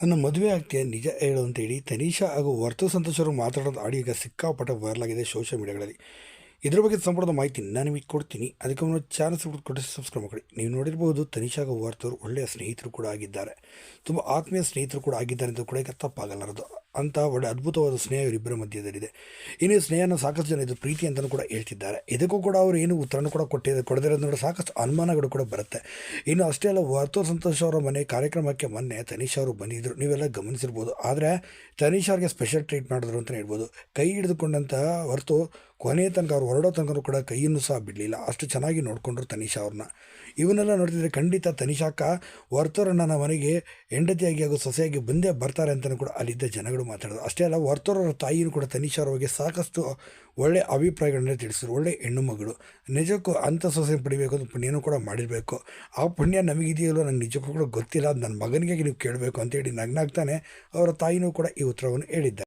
ನನ್ನ ಮದುವೆ ಆಗ್ತೀಯ ನಿಜ ಹೇಳು ಅಂತೇಳಿ ತನಿಷಾ ಹಾಗೂ ವರ್ತು ಸಂತೋಷರು ಮಾತಾಡೋದು ಆಡಿಯೋ ಈಗ ಸಿಕ್ಕಾಪಟ್ಟೆ ವೈರಲ್ ಆಗಿದೆ ಸೋಷಿಯಲ್ ಮೀಡಿಯಾಗಳಲ್ಲಿ ಇದ್ರ ಬಗ್ಗೆ ಸಂಪೂರ್ಣ ಮಾಹಿತಿ ನಾನು ನಿಮಗೆ ಕೊಡ್ತೀನಿ. ಅದಕ್ಕೆ ಒಂದು ಚಾನಲ್ ಕೊಟ್ಟು ಸಬ್ಸ್ಕ್ರೈಬ್ ಮಾಡಿ ನೀವು ನೋಡಿರ್ಬೋದು ತನಿಷಾ ಹಾಗೂ ವರ್ತವರು ಒಳ್ಳೆಯ ಸ್ನೇಹಿತರು ಕೂಡ ಆಗಿದ್ದಾರೆ. ತುಂಬ ಆತ್ಮೀಯ ಸ್ನೇಹಿತರು ಕೂಡ ಆಗಿದ್ದಾರೆ ಅಂತ ಕೂಡ ಈಗ ತಪ್ಪಾಗಲಾರದು. ಅಂತ ಒಳ್ಳೆ ಅದ್ಭುತವಾದ ಸ್ನೇಹ ಇವರಿಬ್ಬರ ಮಧ್ಯದಲ್ಲಿದೆ. ಇನ್ನು ಸ್ನೇಹನ ಸಾಕಷ್ಟು ಜನ ಇದು ಪ್ರೀತಿ ಅಂತಲೂ ಕೂಡ ಹೇಳ್ತಿದ್ದಾರೆ. ಇದಕ್ಕೂ ಕೂಡ ಅವರು ಏನು ಉತ್ತರನೂ ಕೂಡ ಕೊಟ್ಟಿದೆ ಕೊಡದಿರೋದು ಕೂಡ ಸಾಕಷ್ಟು ಅನುಮಾನಗಳು ಕೂಡ ಬರುತ್ತೆ. ಇನ್ನು ಅಷ್ಟೇ ಅಲ್ಲ, ವರ್ತು ಸಂತೋಷ್ ಅವರ ಮನೆ ಕಾರ್ಯಕ್ರಮಕ್ಕೆ ಮೊನ್ನೆ ತನಿಷಾ ಅವರು ಬಂದಿದ್ದರು ನೀವೆಲ್ಲ ಗಮನಿಸಿರ್ಬೋದು. ಆದರೆ ತನಿಷಾ ಅವ್ರಿಗೆ ಸ್ಪೆಷಲ್ ಟ್ರೀಟ್ ಮಾಡಿದ್ರು ಅಂತಲೇ ಹೇಳ್ಬೋದು. ಕೈ ಹಿಡಿದುಕೊಂಡಂತಹ ಹೊರತು ಕೊನೆಯ ತನಕ ಅವ್ರು ಹೊರಡೋ ತನಕ ಕೂಡ ಕೈಯನ್ನು ಸಹ ಬಿಡಲಿಲ್ಲ. ಅಷ್ಟು ಚೆನ್ನಾಗಿ ನೋಡಿಕೊಂಡ್ರು ತನಿಷಾ ಅವ್ರನ್ನ. ಇವನ್ನೆಲ್ಲ ನೋಡ್ತಿದ್ರೆ ಖಂಡಿತ ತನಿಷಾಕ ವರ್ತೂರನ್ನ ನನ್ನ ಮನೆಗೆ ಹೆಂಡತಿಯಾಗಿ ಹಾಗೂ ಸೊಸೆಯಾಗಿ ಬಂದೇ ಬರ್ತಾರೆ ಅಂತಲೂ ಕೂಡ ಅಲ್ಲಿದ್ದ ಜನಗಳು ಮಾತಾಡೋದು. ಅಷ್ಟೇ ಅಲ್ಲ ವರ್ತೂರರ ತಾಯಿಯೂ ಕೂಡ ತನಿಷಾ ಅವ್ರ ಬಗ್ಗೆ ಸಾಕಷ್ಟು ಒಳ್ಳೆ ಅಭಿಪ್ರಾಯಗಳನ್ನ ತಿಳಿಸಿದ್ರು. ಒಳ್ಳೆ ಹೆಣ್ಣು ಮಗಳು. ನಿಜಕ್ಕೂ ಅಂಥ ಸೊಸೆ ಪಡಿಬೇಕು ಅಂತ ಪುಣ್ಯನೂ ಕೂಡ ಮಾಡಿರಬೇಕು. ಆ ಪುಣ್ಯ ನಮಗಿದೆಯಲ್ಲೋ ನನಗೆ ನಿಜಕ್ಕೂ ಕೂಡ ಗೊತ್ತಿಲ್ಲ. ಅದು ನನ್ನ ಮಗನಿಗೆ ನೀವು ಕೇಳಬೇಕು ಅಂತೇಳಿ ನಗ್ನಾಗ್ತಾನೆ ಅವರ ತಾಯಿನೂ ಕೂಡ ಈ ಉತ್ತರವನ್ನು ಹೇಳಿದ್ದಾರೆ.